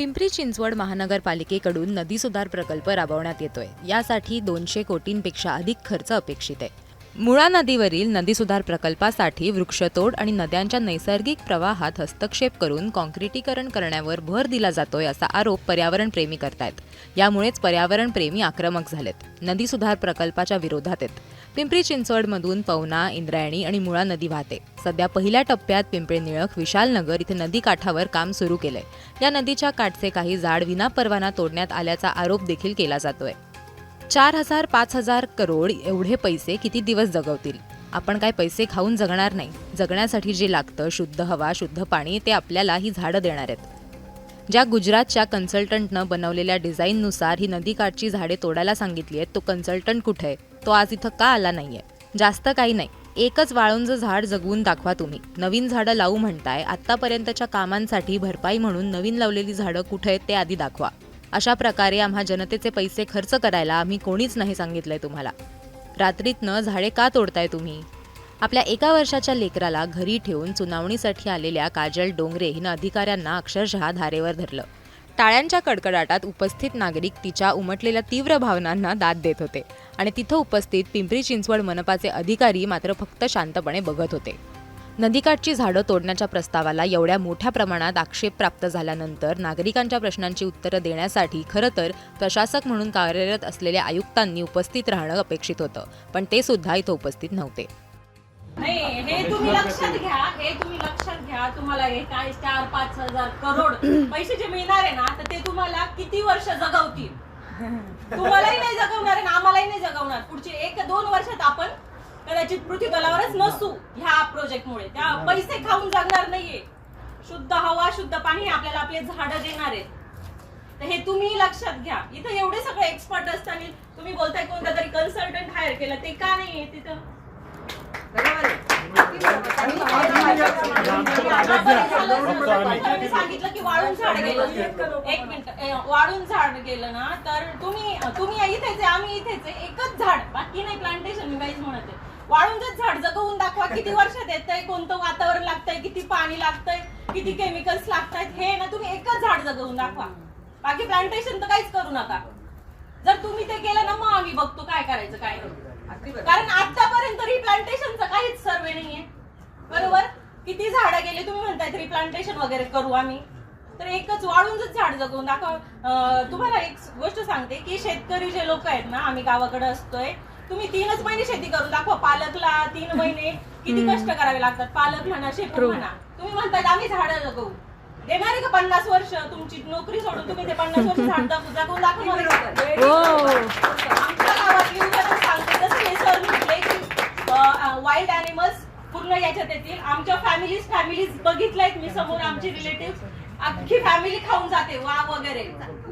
पिंपरी चिंचवड महानगरपालिकेकडून नदी सुधार प्रकल्प राबवण्यात येतोय. यासाठी दोनशे कोटींपेक्षा अधिक खर्च अपेक्षित आहे. मुळा नदीवरील नदी सुधार प्रकल्पासाठी वृक्षतोड आणि नद्यांच्या नैसर्गिक प्रवाहात हस्तक्षेप करून कॉन्क्रिटीकरण करण्यावर भर दिला जातोय असा आरोप पर्यावरणप्रेमी करतायत. यामुळेच पर्यावरणप्रेमी आक्रमक झालेत. नदी सुधार प्रकल्पाच्या विरोधात आहेत. पिंपरी चिंचवडमधून पवना इंद्रायणी आणि मुळा नदी वाहते. सध्या पहिल्या टप्प्यात पिंपरी निळक विशालनगर इथे नदी काठावर काम सुरू केलंय. या नदीच्या काठचे काही झाड विनापरवाना तोडण्यात आल्याचा आरोप देखील केला जातोय. चार हजार पाच हजार करोड एवढे पैसे किती दिवस जगवतील? आपण काय पैसे खाऊन जगणार नाही. जगण्यासाठी जे लागतं शुद्ध हवा शुद्ध पाणी ते आपल्याला ही झाडं देणार आहेत. ज्या गुजरातच्या कन्सल्टंटनं बनवलेल्या डिझाईननुसार ही नदीकाठची झाडे तोडायला सांगितली आहेत तो कन्सल्टंट कुठे आहे? तो आज इथं का आला नाहीये? जास्त काही नाही. एकच वाळूंचं झाड जगवून दाखवा तुम्ही. नवीन झाडं लावू म्हणताय आत्तापर्यंतच्या कामांसाठी भरपाई म्हणून नवीन लावलेली झाडं कुठे आहेत ते आधी दाखवा. अशा प्रकारे आम्हा जनतेचे पैसे खर्च करायला आम्ही कोणीच नाही सांगितलंय तुम्हाला. रात्रीतनं झाडे का तोडताय तुम्ही? आपल्या एका वर्षाच्या लेकराला घरी ठेवून सुनावणीसाठी आलेल्या काजल डोंगरे हिनं अधिकाऱ्यांना अक्षरशः धारेवर धरलं. टाळ्यांच्या कडकडाटात उपस्थित नागरिक तिच्या उमटलेल्या तीव्र भावनांना दाद देत होते. आणि तिथं उपस्थित पिंपरी चिंचवड मनपाचे अधिकारी मात्र फक्त शांतपणे बघत होते. नदीकाठची झाडं तोडण्याच्या प्रस्तावाला एवढ्या मोठ्या प्रमाणात आक्षेप प्राप्त झाल्यानंतर नागरिकांच्या प्रश्नांची उत्तरं देण्यासाठी खरं तर प्रशासक म्हणून कार्यरत असलेल्या आयुक्तांनी उपस्थित राहणं अपेक्षित होतं पण ते सुद्धा इथं उपस्थित नव्हते. घ्या तुम्हाला हे काय चार पाच हजार करोड पैसे जे मिळणार आहे ना तर ते तुम्हाला किती वर्ष जगवतील? तुम्हालाही नाही जगवणार आणि आम्हालाही नाही जगवणार. पुढचे एक दोन वर्षात आपण कदाचित पृथ्वी तलावरच नसू ह्या प्रोजेक्टमुळे. त्या पैसे खाऊन जगणार नाहीये. शुद्ध हवा शुद्ध पाणी आपल्याला आपले झाडं देणार आहेत. तर हे तुम्ही लक्षात घ्या. इथं एवढे सगळे एक्सपर्ट असताना तुम्ही बोलताय कोणता तरी कन्सल्टंट हायर केलं ते का नाहीये तिथं? तुम्ही सांगितलं की वाळून झाड गेलं. एक मिनिट. वाळून झाड गेलं ना तर तुम्ही तुम्ही इथेच आम्ही इथेच आहे. एकच झाड बाकी नाही प्लांटेशन मी काहीच म्हणत आहे वाळूनच झाड जगवून दाखवा किती वर्षात येतंय कोणतं वातावरण लागतंय किती पाणी लागतंय किती केमिकल्स लागतायत हे ना तुम्ही एकच झाड जगवून दाखवा. बाकी प्लांटेशन तर काहीच करू नका. जर तुम्ही ते केलं ना मग आम्ही बघतो काय करायचं काय नाही. कारण आतापर्यंत रिप्लांटेशनचा काहीच सर्वे नाहीये. बरोबर? किती झाडं गेले तुम्ही म्हणताय रिप्लांटेशन वगैरे करू आम्ही. तर एकच वाळूनच झाड जगवून दाखव. तुम्हाला एक गोष्ट सांगते की शेतकरी जे लोक आहेत ना आम्ही गावाकडे असतोय तुम्ही तीनच महिने शेती करून दाखवा. पालकला तीन महिने किती कष्ट करावे लागतात. पालक म्हणा शेपू म्हणा. तुम्ही म्हणताय आम्ही झाडं जगवू देणार आहे का पन्नास वर्ष? तुमची नोकरी सोडून तुम्ही ते पन्नास वर्ष झाड जगू- जगवून दाखवणार आहे का? आमच्या गावातली उदाहरण सांगते जसं हे सर म्हटले की वाईल्ड अॅनिमल्स पूर्ण याच्यात येतील. आमच्या फॅमिलीज फॅमिलीज बघितल्यात मी समोर आमची रिलेटिव्ह अख्खी फॅमिली खाऊन जाते वा वगैरे.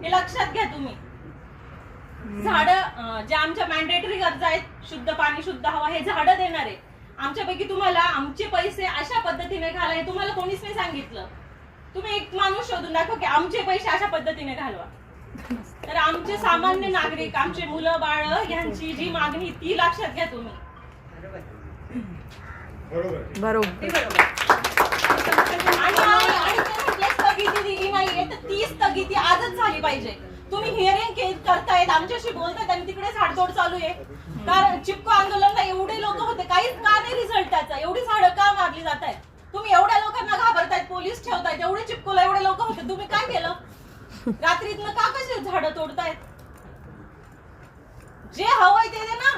हे लक्षात घ्या तुम्ही. झाड जे आमच्या मॅन्डेटरी गरजा आहेत शुद्ध पाणी शुद्ध हवा हे झाडं देणार आहे. आमच्यापैकी तुम्हाला आमचे पैसे अशा पद्धतीने घाला हे तुम्हाला कोणीच नाही सांगितलं. तुम्ही एक माणूस शोधून दाखवा की आमचे पैसे अशा पद्धतीने घालवा. तर आमचे सामान्य नागरिक आमचे मुलं बाळ यांची जी मागणी ती लक्षात घ्या तुम्ही. ते म्हटले स्थगिती ती आजच झाली पाहिजे. तुम्ही हिअरिंग करतायत आमच्याशी बोलतायत आणि तिकडे झाडतोड चालू आहे. कारण चिपको आंदोलनला एवढे लोक होते काहीच का नाही रिझल्ट त्याचा? एवढी झाडं का मारली जात आहेत तुम्ही एवढ्या लोकांना घाबरतायत पोलीस ठेवतायत एवढे चिपकोला एवढे लोक होते तुम्ही काय केलं? रात्रीतनं का कसे झाडं तोडतायत? जे हवंय ते दे ना.